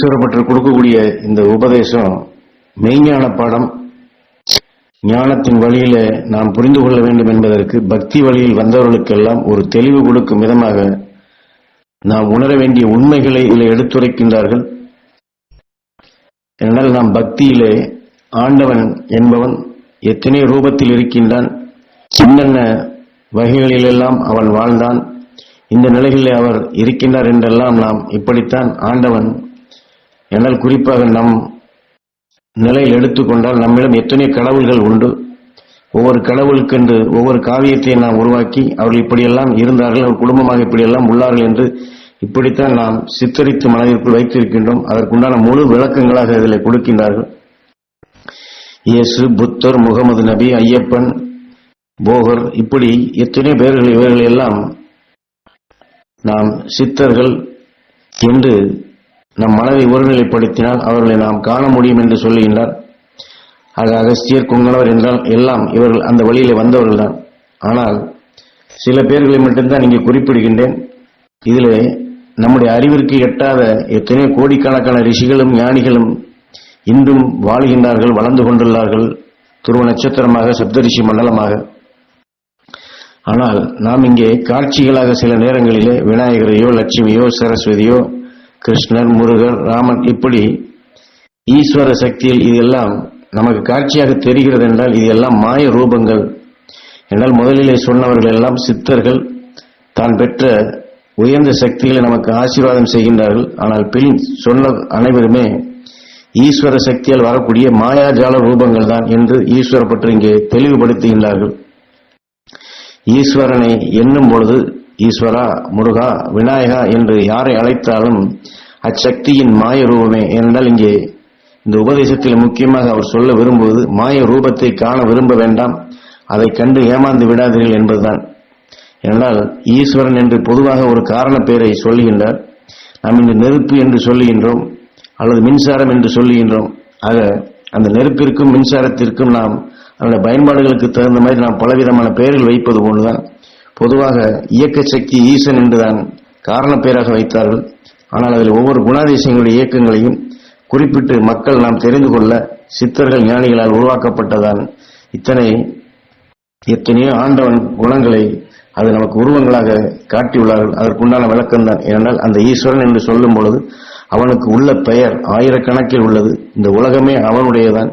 ஈஸ்வரப்பற்று கொடுக்கக்கூடிய இந்த உபதேசம் மெய்ஞான பாடம். ஞானத்தின் வழியில நாம் புரிந்து கொள்ள வேண்டும் என்பதற்கு பக்தி வழியில் வந்தவர்களுக்கெல்லாம் ஒரு தெளிவு கொடுக்கும் விதமாக நாம் உணர வேண்டிய உண்மைகளை இதில் எடுத்துரைக்கின்றார்கள். என்றால் நாம் பக்தியிலே ஆண்டவன் என்பவன் எத்தனை ரூபத்தில் இருக்கின்றான். சின்னென்ன வகைகளிலெல்லாம் அவன் வாழ்ந்தான் இந்த நிலைகளில் அவர் இருக்கின்றார் என்றெல்லாம் நாம் இப்படித்தான் ஆண்டவன் என்னால் குறிப்பாக நம் நிலையில் எடுத்துக்கொண்டால் நம்மிடம் எத்தனை கடவுள்கள் உண்டு? ஒவ்வொரு கடவுளுக்கென்று ஒவ்வொரு காவியத்தை நாம் உருவாக்கி அவர்கள் இப்படியெல்லாம் இருந்தார்கள் அவர் குடும்பமாக இப்படியெல்லாம் உள்ளார்கள் என்று இப்படித்தான் நாம் சித்தரித்து மனதிற்குள் வைத்திருக்கின்றோம். அதற்குண்டான முழு விளக்கங்களாக இதில் கொடுக்கின்றார்கள். இயேசு புத்தர் முகமது நபி ஐயப்பன் போகர் இப்படி எத்தனை பேர்கள் இவர்கள் எல்லாம் நாம் சித்தர்கள் என்று நம் மனதை ஒருநிலைப்படுத்தினால் அவர்களை நாம் காண முடியும் என்று சொல்லுகின்றார். ஆக அகஸ்தியர் குங்கணவர் என்றால் எல்லாம் இவர்கள் அந்த வழியிலே வந்தவர்கள்தான். ஆனால் சில பேர்களை மட்டும்தான் இங்கே குறிப்பிடுகின்றேன். இதில் நம்முடைய அறிவிற்கு எட்டாத எத்தனையோ கோடிக்கணக்கான ரிஷிகளும் ஞானிகளும் இன்றும் வாழ்கின்றார்கள் வளர்ந்து கொண்டுள்ளார்கள் துருவ நட்சத்திரமாக சப்தரிஷி மண்டலமாக. ஆனால் நாம் இங்கே காட்சிகளாக சில நேரங்களிலே விநாயகரையோ லட்சுமியோ சரஸ்வதியோ கிருஷ்ணர் முருகர் ராமன் இப்படி ஈஸ்வர சக்தியில் இதெல்லாம் நமக்கு காட்சியாக தெரிகிறது என்றால் இதெல்லாம் மாய ரூபங்கள். என்றால் முதலிலே சொன்னவர்கள் எல்லாம் சித்தர்கள். தான் பெற்ற உயர்ந்த சக்திகளை நமக்கு ஆசீர்வாதம் செய்கின்றார்கள். ஆனால் பின் சொன்ன அனைவருமே ஈஸ்வர சக்தியால் வரக்கூடிய மாயாஜால ரூபங்கள் தான் என்று ஈஸ்வர பற்றி இங்கே தெளிவுபடுத்துகின்றார்கள். ஈஸ்வரனை எண்ணும் பொழுது ஈஸ்வரா முருகா விநாயகா என்று யாரை அழைத்தாலும் அச்சக்தியின் மாய ரூபமே ஏனென்றால் இங்கே இந்த உபதேசத்தில் முக்கியமாக அவர் சொல்ல விரும்புவது மாய ரூபத்தை காண விரும்ப வேண்டாம். அதை கண்டு ஏமாந்து விடாதீர்கள் என்பதுதான். என்றால் ஈஸ்வரன் என்று பொதுவாக ஒரு காரண பெயரை சொல்லுகின்றார். நாம் இன்று நெருப்பு என்று சொல்லுகின்றோம் அல்லது மின்சாரம் என்று சொல்லுகின்றோம். ஆக அந்த நெருப்பிற்கும் மின்சாரத்திற்கும் நாம் அதனுடைய பயன்பாடுகளுக்கு தகுந்த மாதிரி நாம் பலவிதமான பெயர்கள் வைப்பது போன்றுதான். பொதுவாக இயக்க சக்தி ஈசன் என்றுதான் காரண பெயராக வைத்தார்கள். ஆனால் அதில் ஒவ்வொரு குணாதிசயங்களுடைய இயக்கங்களையும் குறிப்பிட்டு மக்கள் நாம் தெரிந்து கொள்ள சித்தர்கள் ஞானிகளால் உருவாக்கப்பட்டதான் இத்தனை எத்தனையோ ஆண்டவன் குணங்களை அது நமக்கு உருவங்களாக காட்டியுள்ளார்கள். அதற்குண்டான விளக்கம்தான் ஏனென்றால் அந்த ஈஸ்வரன் என்று சொல்லும் பொழுது அவனுக்கு உள்ள பெயர் ஆயிரக்கணக்கில் உள்ளது. இந்த உலகமே அவனுடையதான்.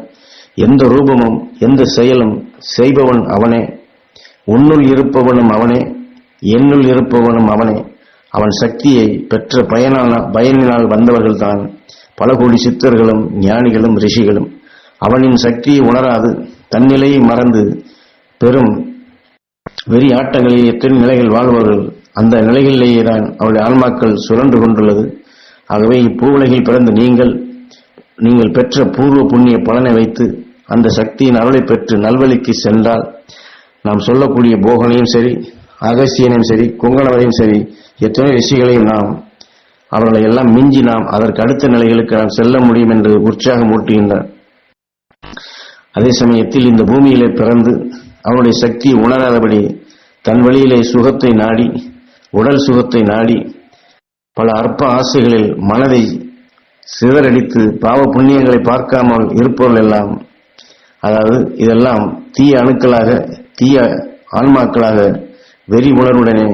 எந்த ரூபமும் எந்த செயலும் செய்பவன் அவனே. உன்னுள் இருப்பவனும் அவனே என்னுள் இருப்பவனும் அவனே. அவன் சக்தியை பெற்ற பயனால் பயனினால் வந்தவர்கள்தான் பல கோடி சித்தர்களும் ஞானிகளும் ரிஷிகளும். அவனின் சக்தியை உணராது தன்னிலையை மறந்து பெரும் வெறி ஆட்டங்களில் எத்தனை நிலைகள் வாழ்பவர்கள் அந்த நிலைகளிலேயே தான் அவருடைய ஆன்மாக்கள் சுழன்று கொண்டுள்ளது. ஆகவே இப்பூவுலகில் பிறந்த நீங்கள் நீங்கள் பெற்ற பூர்வ புண்ணிய பலனை வைத்து அந்த சக்தியின் அருளை பெற்று நல்வழிக்கு சென்றால் நாம் சொல்லக்கூடிய போகனையும் சரி அகசியனையும் சரி குங்கணவரையும் சரி எத்தனை ரிஷிகளையும் நாம் அவர்களை எல்லாம் மிஞ்சி நாம் அதற்கு அடுத்த நிலைகளுக்கு நாம் செல்ல முடியும் என்று உற்சாகம் ஊட்டுகின்றார் அதே சமயத்தில் இந்த பூமியிலே பிறந்து அவனுடைய சக்தியை உணராதபடி தன் வழியிலே சுகத்தை நாடி உடல் சுகத்தை நாடி பல அற்ப ஆசைகளில் மனதை சிதறடித்து பாவ புண்ணியங்களை பார்க்காமல் இருப்பவர்கள் எல்லாம் அதாவது இதெல்லாம் தீய அணுக்களாக தீய ஆன்மாக்களாக வெறி உணர்வுடனே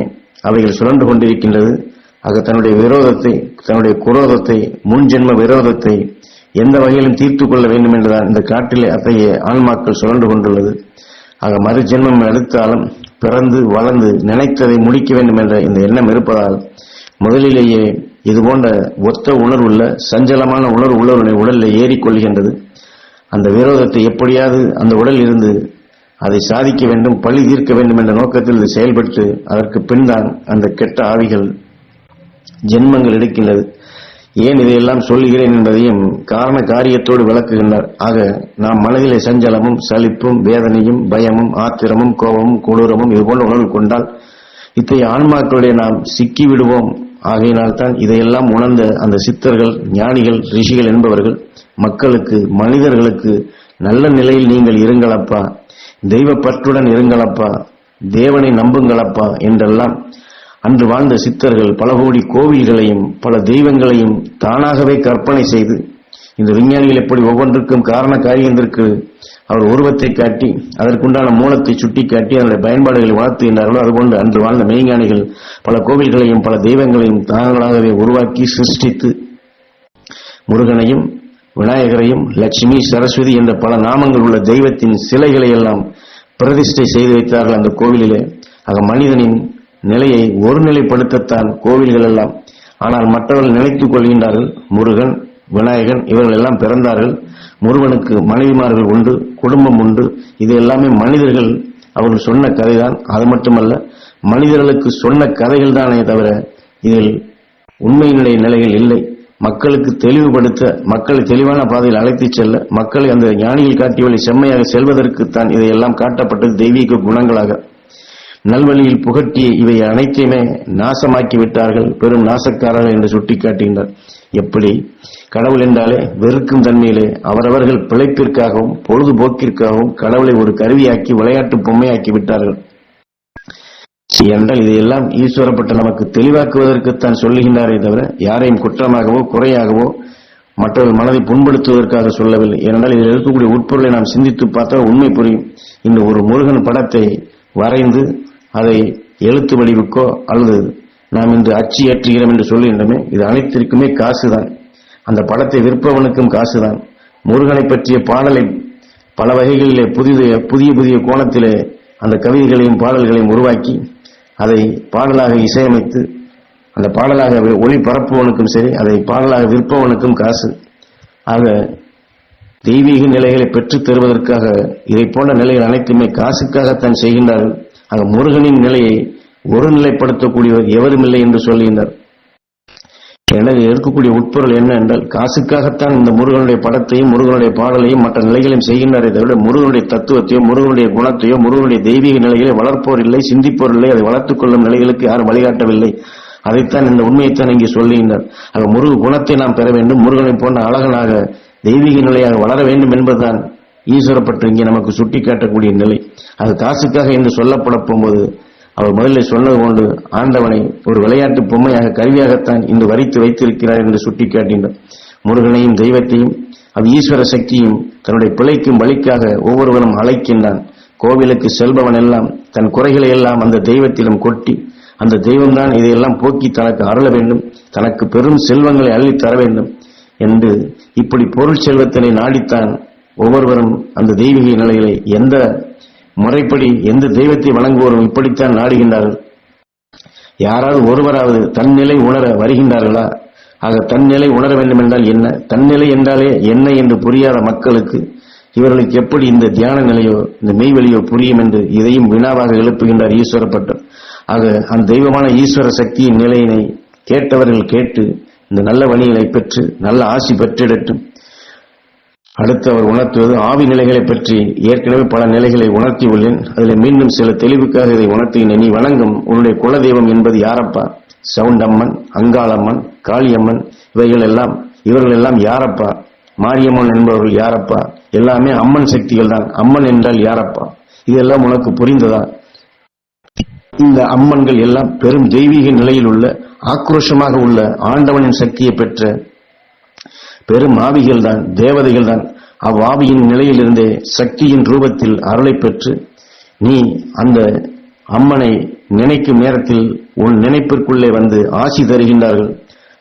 அவைகள் சுழன்று கொண்டிருக்கின்றது. ஆக தன்னுடைய விரோதத்தை தன்னுடைய குரோதத்தை முன்ஜென்ம விரோதத்தை எந்த வகையிலும் தீர்த்து கொள்ள வேண்டும் என்றுதான் இந்த காட்டிலே அத்தகைய ஆன்மாக்கள் சுழன்று கொண்டுள்ளது. ஆக மறு ஜென்மம் எடுத்தாலும் பிறந்து வளர்ந்து நினைத்ததை முடிக்க வேண்டும் என்ற இந்த எண்ணம் இருப்பதால் முதலிலேயே இது போன்ற ஒத்த உணர்வுள்ள சஞ்சலமான உணர்வு உள்ளவருடைய உடலில் ஏறிக்கொள்கின்றது. அந்த விரோதத்தை எப்படியாவது அந்த உடலில் இருந்து அதை சாதிக்க வேண்டும் பழி தீர்க்க வேண்டும் என்ற நோக்கத்தில் இது செயல்பட்டு அதற்கு பின்தான் அந்த கெட்ட ஆவிகள் ஜென்மங்கள் எடுக்கின்றது. ஏன் இதையெல்லாம் சொல்லுகிறேன் என்பதையும் காரண காரியத்தோடு விளக்குகின்றார். ஆக நாம் மனதிலே சஞ்சலமும் சலிப்பும் வேதனையும் பயமும் ஆத்திரமும் கோபமும் கொடூரமும் இது போன்ற உணர்வு கொண்டால் இத்தகைய ஆன்மாக்களுடைய நாம் சிக்கி விடுவோம் ஆகையினால் தான் இதையெல்லாம் உணர்ந்த அந்த சித்தர்கள் ஞானிகள் ரிஷிகள் என்பவர்கள் மக்களுக்கு மனிதர்களுக்கு நல்ல நிலையில் நீங்கள் இருங்களப்பா தெய்வ பற்றுடன் இருங்களப்பா தேவனை நம்புங்களப்பா என்றெல்லாம் அன்று வாழ்ந்த சித்தர்கள் பல கோடி கோவில்களையும் பல தெய்வங்களையும் தானாகவே கற்பனை செய்து இந்த விஞ்ஞானிகள் எப்படி ஒவ்வொன்றுக்கும் காரண காரியத்திற்கு அவர் உருவத்தை காட்டி அதற்குண்டான மூலத்தை சுட்டிக்காட்டி அதனுடைய பயன்பாடுகளை வளர்த்துகின்றார்களோ அதுபோன்று அன்று வாழ்ந்த மெய்ஞானிகள் பல கோவில்களையும் பல தெய்வங்களையும் தாங்களாகவே உருவாக்கி சிருஷ்டித்து முருகனையும் விநாயகரையும் லட்சுமி சரஸ்வதி என்ற பல நாமங்கள் உள்ள தெய்வத்தின் சிலைகளை எல்லாம் பிரதிஷ்டை செய்து வைத்தார்கள் அந்த கோவிலிலே. ஆக மனிதனின் நிலையை ஒருநிலைப்படுத்தத்தான் கோவில்கள் எல்லாம். ஆனால் மற்றவர்கள் நினைத்துக் கொள்கின்றார்கள் முருகன் விநாயகன் இவர்கள் எல்லாம் பிறந்தார்கள். முருகனுக்கு மனைவிமார்கள் உண்டு குடும்பம் உண்டு. இது எல்லாமே மனிதர்கள் அவர்கள் சொன்ன கதைதான். அது மட்டுமல்ல மனிதர்களுக்கு சொன்ன கதைகள் தானே தவிர இதில் உண்மையினுடைய நிலைகள் இல்லை. மக்களுக்கு தெளிவுபடுத்த மக்களை தெளிவான பாதையில் அழைத்துச் செல்ல மக்களை அந்த ஞானியில் காட்டிய வழி செம்மையாக செல்வதற்குத்தான் இதையெல்லாம் காட்டப்பட்டது தெய்வீக குணங்களாக. நல்வழியில் புகட்டிய இவை அனைத்தையுமே நாசமாக்கி விட்டார்கள் பெரும் நாசக்காரர்கள் என்று சுட்டிக்காட்டுகின்றார். எப்படி? கடவுள் என்றாலே வெறுக்கும் தன்மையிலே அவரவர்கள் பிழைப்பிற்காகவும் பொழுதுபோக்கிற்காகவும் கடவுளை ஒரு கருவியாக்கி விளையாட்டு பொம்மையாக்கி விட்டார்கள். என்றால் இதையெல்லாம் ஈஸ்வரப்பட்ட நமக்கு தெளிவாக்குவதற்குத்தான் சொல்லுகின்றாரே தவிர யாரையும் குற்றமாகவோ குறையாகவோ மற்றவர்கள் மனதை புண்படுத்துவதற்காக சொல்லவில்லை. ஏனென்றால் இதில் இருக்கக்கூடிய உட்பொருளை நாம் சிந்தித்து பார்த்தால் உண்மை புரியும். இந்த ஒரு முருகன் படத்தை வரைந்து அதை எழுத்து வடிவுக்கோ அல்லது நாம் இன்று அச்சு ஏற்றுகிறோம் என்று சொல்லுகின்றமே இது அனைத்திற்குமே காசுதான். அந்த படத்தை விற்பவனுக்கும் காசுதான். முருகனை பற்றிய பாடலை பல வகைகளிலே புதிய புதிய புதிய கோணத்திலே அந்த கவிதைகளையும் பாடல்களையும் உருவாக்கி அதை பாடலாக இசையமைத்து அந்த பாடலாக ஒளி பரப்புவனுக்கும் சரி அதை பாடலாக விற்பவனுக்கும் காசு. ஆக தெய்வீக நிலைகளை பெற்றுத் தருவதற்காக இதை போன்ற நிலைகள் அனைத்துமே காசுக்காகத்தான் செய்கின்றார்கள். ஆக முருகனின் நிலையை ஒருநிலைப்படுத்தக்கூடியவர் எவருமில்லை என்று சொல்லுகின்றார். எனவே இருக்கக்கூடிய உட்பொருள் என்ன என்றால் காசுக்காகத்தான் இந்த முருகனுடைய படத்தையும் முருகனுடைய பாடலையும் மற்ற நிலைகளையும் செய்கின்றாரே தவிர முருகனுடைய தத்துவத்தையோ முருகனுடைய குணத்தையோ முருகனுடைய தெய்வீக நிலைகளை வளர்ப்போர் இல்லை சிந்திப்போர் இல்லை அதை வளர்த்துக் கொள்ளும் நிலைகளுக்கு யாரும் வழிகாட்டவில்லை. அதைத்தான் இந்த உண்மையைத்தான் இங்கே சொல்லுகின்றார். ஆக முருக குணத்தை நாம் பெற வேண்டும் முருகனை போன்ற அழகனாக தெய்வீக நிலையாக வளர வேண்டும் என்பதுதான் ஈஸ்வரப்பட்டு இங்கே நமக்கு சுட்டிக்காட்டக்கூடிய நிலை. அது காசுக்காக என்று சொல்லப்பட போகும்போது அவர் முதலில் சொன்னது போன்று ஆண்டவனை ஒரு விளையாட்டு பொம்மையாக கருவியாகத்தான் இன்று வரித்து வைத்திருக்கிறார் என்று சுட்டிக்காட்டினார் முருகனையும் தெய்வத்தையும் அவ் ஈஸ்வர சக்தியும் தன்னுடைய பிழைக்கும் வழிக்காக ஒவ்வொருவரும் அழைக்கின்றான். கோவிலுக்கு செல்பவன் எல்லாம் தன் குறைகளை எல்லாம் அந்த தெய்வத்திலும் கொட்டி அந்த தெய்வம்தான் இதையெல்லாம் போக்கி தனக்கு அருள வேண்டும் தனக்கு பெரும் செல்வங்களை அள்ளித் தர வேண்டும் என்று இப்படி பொருள் செல்வத்தினை நாடித்தான் ஒவ்வொருவரும் அந்த தெய்வீக நிலைகளை எந்த முறைப்படி எந்த தெய்வத்தை வணங்குவோரும் இப்படித்தான் நாடுகின்றார்கள்? யாராவது ஒருவராவது தன்னிலை உணர வருகின்றார்களா? ஆக தன்னிலை உணர வேண்டும் என்றால் என்ன? தன்னிலை என்றாலே என்ன என்று புரியாத மக்களுக்கு இவர்களுக்கு எப்படி இந்த தியான நிலையோ இந்த மெய்வெளியோ புரியும் என்று இதையும் வினாவாக எழுப்புகின்றார் ஈஸ்வரப்பட்டம் ஆக அந்த தெய்வமான ஈஸ்வர சக்தியின் நிலையினை கேட்டவர்கள் கேட்டு இந்த நல்ல வழிகளை பெற்று நல்ல ஆசி பெற்றிடட்டும். அடுத்து அவர் உணர்த்துவது ஆவி நிலைகளை பற்றி ஏற்கனவே பல நிலைகளை உணர்த்தி உள்ளேன். அதில் மீண்டும் சில தெளிவுக்காக இதை உணர்த்துகின்றேன் நீ வணங்கும் உன்னுடைய குலதெய்வம் என்பது யாரப்பா? சவுண்டம்மன் அங்காளம்மன் காளியம்மன் இவைகள் எல்லாம் இவர்கள் எல்லாம் யாரப்பா? மாரியம்மன் என்பவர்கள் யாரப்பா? எல்லாமே அம்மன் சக்திகள் தான். அம்மன் என்றால் யாரப்பா? இதெல்லாம் உனக்கு புரிந்ததா? இந்த அம்மன்கள் எல்லாம் பெரும் தெய்வீக நிலையில் உள்ள ஆக்ரோஷமாக உள்ள ஆண்டவனின் சக்தியை பெற்ற பெரும் ஆவிகள் தான் தேவதைகள் தான் அவ்வாவியின் நிலையிலிருந்தே சக்தியின் ரூபத்தில் அருளை பெற்று நீ அந்த அம்மனை நினைக்கும் நேரத்தில் உன் நினைப்பிற்குள்ளே வந்து ஆசி தருகின்றார்கள்.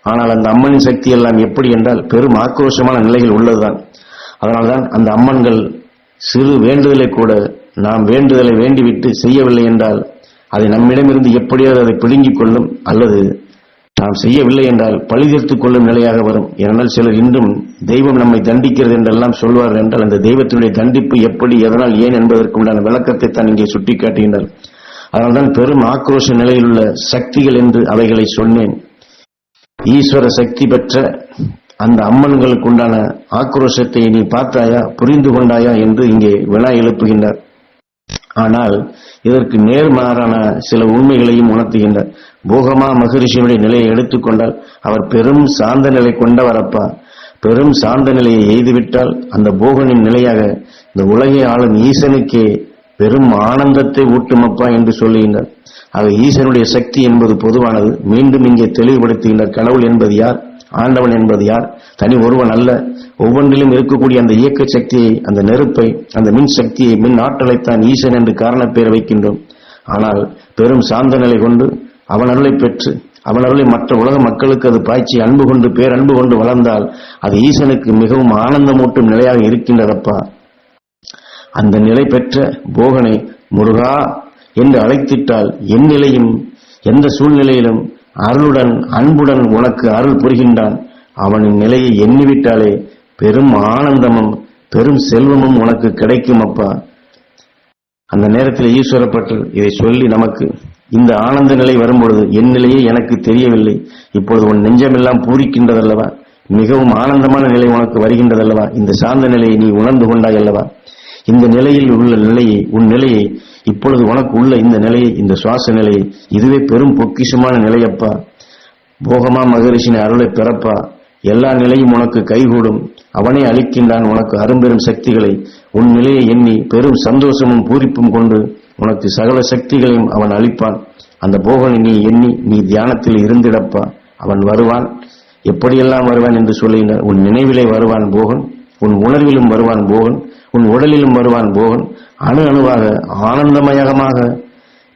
ஆனால் அந்த அம்மனின் சக்தி எல்லாம் எப்படி என்றால் பெரும் ஆக்ரோஷமான நிலையில் உள்ளதுதான். அதனால்தான் அந்த அம்மன்கள் சிறு வேண்டுதலை கூட நாம் வேண்டுதலை வேண்டிவிட்டு செய்யவில்லை என்றால் அதை நம்மிடமிருந்து எப்படியாவது அதை பிடுங்கிக் கொள்ளும் அல்லது நாம் செய்யவில்லை என்றால் பழி கொள்ளும் நிலையாக வரும். ஏனென்றால் சிலர் இன்றும் தெய்வம் நம்மை தண்டிக்கிறது என்றெல்லாம் சொல்வார்கள் என்றால் அந்த தெய்வத்தினுடைய தண்டிப்பு எப்படி எதனால் ஏன் என்பதற்கு உண்டான விளக்கத்தை தான் இங்கே சுட்டிக்காட்டுகின்றார். அதனால்தான் பெரும் ஆக்ரோஷ நிலையில் உள்ள சக்திகள் என்று அவைகளை சொன்னேன். ஈஸ்வர சக்தி பெற்ற அந்த அம்மன்களுக்கு உண்டான ஆக்ரோஷத்தை நீ பார்த்தாயா புரிந்து கொண்டாயா என்று இங்கே வினா எழுப்புகின்றார். ஆனால் இதற்கு நேர்மாறான சில உண்மைகளையும் உணர்த்துகின்றார் போகமா மகரிஷியுடைய நிலையை எடுத்துக்கொண்டால் அவர் பெரும் சாந்த நிலை கொண்டவரப்பா. பெரும் சாந்த நிலையை எய்துவிட்டால் அந்த போகனின் நிலையாக இந்த உலகை ஆளும் ஈசனுக்கே பெரும் ஆனந்தத்தை ஊட்டுமப்பா என்று சொல்லுகின்றார். ஆக ஈசனுடைய சக்தி என்பது பொதுவானது. மீண்டும் இங்கே தெளிவுபடுத்துகின்ற கடவுள் என்பது யார்? ஆண்டவன் என்பது யார்? தனி ஒருவன் அல்ல. ஒவ்வொன்றிலும் இருக்கக்கூடிய அந்த இயக்க சக்தியை அந்த நெருப்பை அந்த மின் சக்தியை மின் ஆற்றலைத்தான் ஈசன் என்று காரணப்பேர் வைக்கின்றோம். ஆனால் பெரும் சாந்த நிலை கொண்டு அவன் அருளை பெற்று அவன் அருளை மற்ற உலக மக்களுக்கு அது பாய்ச்சி அன்பு கொண்டு பேரன்பு கொண்டு வளர்ந்தால் அது ஈசனுக்கு மிகவும் ஆனந்தமூட்டும் நிலையாக இருக்கின்றதப்பா? அந்த நிலை பெற்ற போகனை முருகா என்று அழைத்திட்டால் என் நிலையும் எந்த சூழ்நிலையிலும் அருளுடன் அன்புடன் உனக்கு அருள் புரிகின்றான். அவனின் நிலையை எண்ணிவிட்டாலே பெரும் ஆனந்தமும் பெரும் செல்வமும் உனக்கு கிடைக்கும் அப்பா. அந்த நேரத்தில் ஈஸ்வரப்பட்டு இதை சொல்லி நமக்கு இந்த ஆனந்த நிலை வரும்பொழுது என் நிலையே எனக்கு தெரியவில்லை. இப்பொழுது உன் நெஞ்சமெல்லாம் பூரிக்கின்றதல்லவா? மிகவும் ஆனந்தமான நிலை உனக்கு வருகின்றதல்லவா? இந்த சார்ந்த நிலையை நீ உணர்ந்து கொண்டாய் அல்லவா இந்த நிலையில் உள்ள நிலையை உன் நிலையை இப்பொழுது உனக்கு உள்ள இந்த நிலையை இந்த சுவாச நிலையை இதுவே பெரும் பொக்கிஷமான நிலையப்பா. போகமா மகரிஷின் அருளை பிறப்பா. எல்லா நிலையும் உனக்கு கைகூடும். அவனே அளிக்கின்றான் உனக்கு அரும்பெரும் சக்திகளை. உன் நிலையை எண்ணி பெரும் சந்தோஷமும் பூரிப்பும் கொண்டு உனக்கு சகல சக்திகளையும் அவன் அளிப்பான். அந்த போகனை நீ எண்ணி நீ தியானத்தில் இருந்திடப்பா. அவன் வருவான். எப்படியெல்லாம் வருவான் என்று சொல்லுகின்றார் உன் நினைவிலே வருவான் போகன். உன் உணர்விலும் வருவான் போகன். உன் உடலிலும் வருவான் போகன். அணு அணுவாக ஆனந்தமயகமாக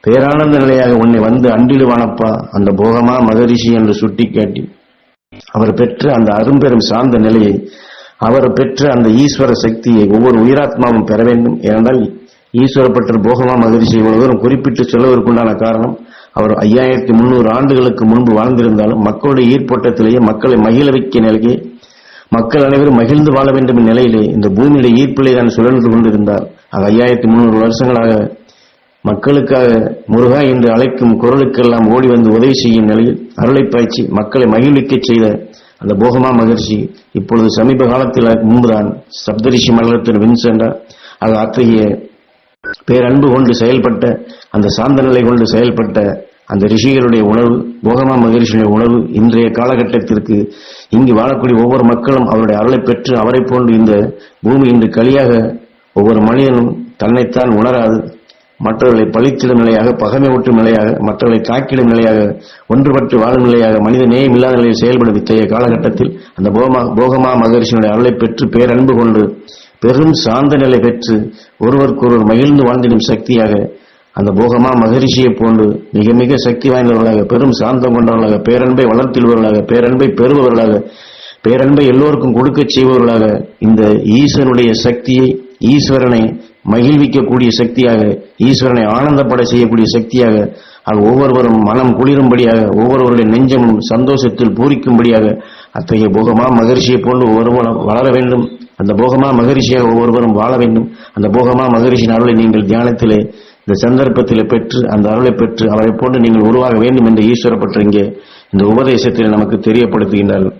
பேரானந்த நிலையாக உன்னை வந்து அண்டிடுவானப்பா அந்த போகமா மகரிஷி என்று சுட்டி காட்டி. அவர் பெற்ற அந்த அரும்பெரும் சார்ந்த நிலையை அவர் பெற்ற அந்த ஈஸ்வர சக்தியை ஒவ்வொரு உயிராத்மாவும் பெற வேண்டும். ஏனென்றால் ஈஸ்வரப்பட்டர் போகமா மகரிஷி இவ்வளவு தூரம் குறிப்பிட்டு சொல்லுவதற்குண்டான காரணம் அவர் ஐயாயிரத்தி முன்னூறு ஆண்டுகளுக்கு முன்பு வாழ்ந்திருந்தாலும் மக்களுடைய ஈர்ப்போட்டத்திலேயே மக்களை மகிழ வைக்க நிலையை மக்கள் அனைவரும் மகிழ்ந்து வாழ வேண்டும் என்ற நிலையிலே இந்த பூமியுடைய ஈர்ப்பிலே தான் சுழன்று கொண்டிருந்தார். அது ஐயாயிரத்தி முன்னூறு வருஷங்களாக மக்களுக்காக முருகா என்று அழைக்கும் குரலுக்கெல்லாம் ஓடி வந்து உதவி செய்யும் நிலையில் அருளை பாய்ச்சி மக்களை மகிழ்விக்கச் செய்த அந்த போகமா மகிழ்ச்சி இப்பொழுது சமீப காலத்தில் முன்புதான் சப்தரிஷி மண்டலத்தில் வின் சென்றார். அது அத்தகைய பேரன்பு கொண்டு செயல்பட்ட அந்த சாந்த நிலை கொண்டு செயல்பட்ட அந்த ரிஷிகளுடைய உணவு போகமா மகரிஷியுடைய உணவு இன்றைய காலகட்டத்திற்கு இங்கு வாழக்கூடிய ஒவ்வொரு மக்களும் அவருடைய அருளை பெற்று அவரை போன்று இந்த பூமி இன்று களியாக ஒவ்வொரு மனிதனும் தன்னைத்தான் உணராது. மற்றவர்களை பழித்திடும் நிலையாக பகமை ஊட்டும் நிலையாக மற்றவர்களை தாக்கிடும் நிலையாக ஒன்றுபட்டு வாழும் நிலையாக மனித நேயம் இல்லாத நிலையில் செயல்படும் இத்தகைய காலகட்டத்தில் அந்த போகமா போகமா மகரிஷியினுடைய அருளை பெற்று பேரன்பு கொண்டு பெரும் சாந்த நிலை பெற்று ஒருவருக்கொருவர் மகிழ்ந்து வாழ்ந்திடும் சக்தியாக அந்த போகமா மகரிஷியை போன்று மிக மிக சக்தி வாய்ந்தவர்களாக பெரும் சாந்தம் கொண்டவர்களாக பேரன்பை வளர்த்திடுவர்களாக பேரன்பை பெறுபவர்களாக பேரன்பை எல்லோருக்கும் கொடுக்கச் செய்பவர்களாக இந்த ஈஸ்வரனுடைய சக்தியை ஈஸ்வரனை மகிழ்விக்கக்கூடிய சக்தியாக ஈஸ்வரனை ஆனந்தப்பட செய்யக்கூடிய சக்தியாக அது ஒவ்வொருவரும் மனம் குளிரும்படியாக ஒவ்வொருவருடைய நெஞ்சமும் சந்தோஷத்தில் பூரிக்கும்படியாக அத்தகைய போகமா மகரிஷியை போன்று ஒவ்வொருவரும் வளர வேண்டும். அந்த போகமா மகரிஷியாக ஒவ்வொருவரும் வாழ வேண்டும். அந்த போகமா மகரிஷின் அருளை நீங்கள் தியானத்திலே இந்த சந்தர்ப்பத்தில் பெற்று அந்த அருளை பெற்று அவரை போன்று நீங்கள் உருவாக வேண்டும் என்று ஈஸ்வரப்பட்ட இங்கே இந்த உபதேசத்தில் நமக்கு தெரியப்படுத்துகின்றார்கள்.